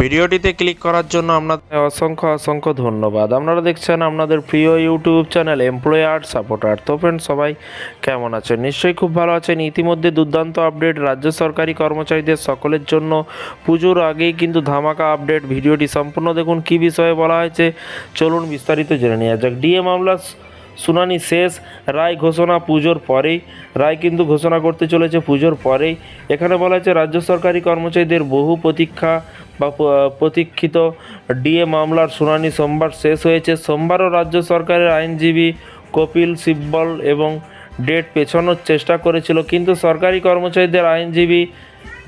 ভিডিওটিতে ক্লিক করার জন্য আপনাদের অসংখ্য অসংখ্য ধন্যবাদ। আপনারা দেখছেন আপনাদের প্রিয় ইউটিউব চ্যানেল এমপ্লয়ার, সাপোর্টার তো ফ্রেন্ড সবাই কেমন আছেন? নিশ্চয়ই খুব ভালো আছেন। ইতিমধ্যে দুর্দান্ত আপডেট রাজ্য সরকারি কর্মচারীদের সকলের জন্য পুজোর আগেই কিন্তু ধামাকা আপডেট। ভিডিওটি সম্পূর্ণ দেখুন। কী বিষয়ে বলা হয়েছে, চলুন বিস্তারিত জেনে নেওয়া যাক। ডিএ মামলা শুনানি শেষ, রায় ঘোষণা পুজোর পরেই। রায় কিন্তু ঘোষণা করতে চলেছে পুজোর পরেই। এখানে বলা হয়েছে, রাজ্য সরকারি কর্মচারীদের বহু প্রতীক্ষা বা প্রতীক্ষিত ডিএ মামলার শুনানি সোমবার শেষ হয়েছে। সোমবারও রাজ্য সরকারের আইনজীবী কপিল সিব্বল এবং ডেট পেছানোর চেষ্টা করেছিল, কিন্তু সরকারি কর্মচারীদের আইনজীবী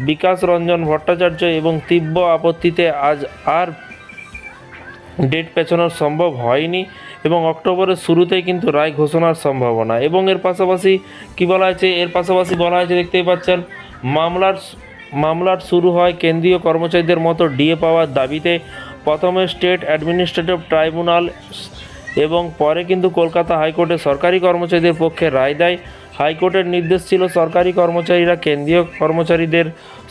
বিকাশ রঞ্জন ভট্টাচার্য এবং তীব্র আপত্তিতে আজ আর ডেট পেছানো সম্ভব হয়নি এবং অক্টোবরের শুরুতেই কিন্তু রায় ঘোষণার সম্ভাবনা। এবং এর পাশাপাশি কি বলা হয়েছে? এর পাশাপাশি বলা হয়েছে, দেখতেই পাচ্ছেন, মামলার মামলার শুরু হয় কেন্দ্রীয় কর্মচারীদের মতো ডিএ পাওয়ার দাবিতে। প্রথমে স্টেট অ্যাডমিনিস্ট্রেটিভ ট্রাইব্যুনাল এবং পরে কিন্তু কলকাতা হাইকোর্টে সরকারি কর্মচারীদের পক্ষে রায় দেয়। হাইকোর্টের নির্দেশ ছিল সরকারি কর্মচারীরা কেন্দ্রীয় কর্মচারীদের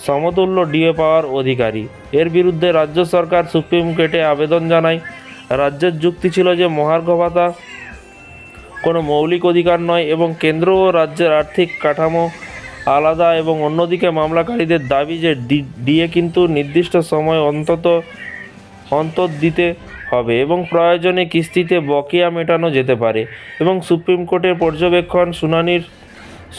সমতুল্য ডিএ পাওয়ার অধিকারী। এর বিরুদ্ধে রাজ্য সরকার সুপ্রিম কোর্টে আবেদন জানায়। রাজ্যের যুক্তি ছিল যে মহার্ঘ ভাতা কোনো মৌলিক অধিকার নয় এবং কেন্দ্র ও রাজ্যের আর্থিক কাঠামো আলাদা এবং অন্যদিকে মামলাকারীদের দাবি যে ডিএ কিন্তু নির্দিষ্ট সময় অন্তত অন্তর দিতে হবে এবং প্রয়োজনে কিস্তিতে বকেয়া মেটানো যেতে পারে এবং সুপ্রিম কোর্টের পর্যবেক্ষণ শুনানির,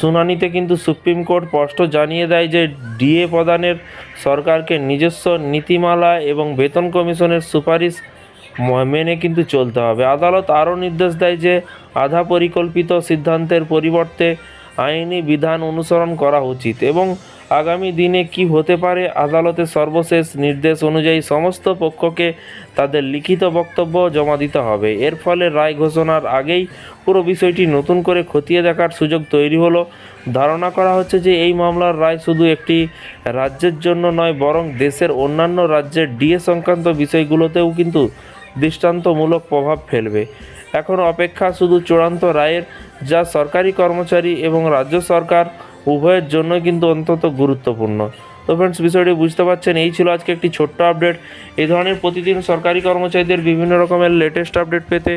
শুনানিতে কিন্তু সুপ্রিম কোর্ট স্পষ্ট জানিয়ে দেয় যে ডিএ প্রদানের সরকারকে নিজস্ব নীতিমালা এবং বেতন কমিশনের সুপারিশ মেনে কিন্তু চলতে হবে। আদালত আরও নির্দেশ দেয় যে আধা পরিকল্পিত সিদ্ধান্তের পরিবর্তে আইনি বিধান অনুসরণ করা উচিত এবং আগামী দিনে কি হতে পারে আদালতের সর্বশেষ নির্দেশ অনুযায়ী সমস্ত পক্ষকে তাদের লিখিত বক্তব্য জমা দিতে হবে। এর ফলে রায় ঘোষণার আগেই পুরো বিষয়টি নতুন করে খতিয়ে দেখার সুযোগ তৈরি হলো। ধারণা করা হচ্ছে যে এই মামলার রায় শুধু একটি রাজ্যের জন্য নয়, বরং দেশের অন্যান্য রাজ্যের ডিএ সংক্রান্ত বিষয়গুলোতেও কিন্তু দৃষ্টান্তমূলক প্রভাব ফেলবে। এখন অপেক্ষা শুধু চূড়ান্ত রায়ের, যা সরকারি কর্মচারী এবং রাজ্য সরকার উভয়ের জন্য কিন্তু অন্তত গুরুত্বপূর্ণ। তো ফ্রেন্ডস বিষয়টি বুঝতে পারছেন, এই ছিল আজকে একটি ছোট্ট আপডেট এই ধরনের প্রতিদিন সরকারি কর্মচারীদের বিভিন্ন রকমের লেটেস্ট আপডেট পেতে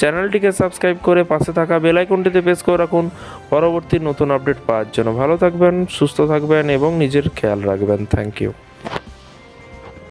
চ্যানেলটিকে সাবস্ক্রাইব করে পাশে থাকা বেলাইকনটিতে প্রেস করে রাখুন। পরবর্তী নতুন আপডেট পাওয়ার জন্য ভালো থাকবেন, সুস্থ থাকবেন এবং নিজের খেয়াল রাখবেন। Thank you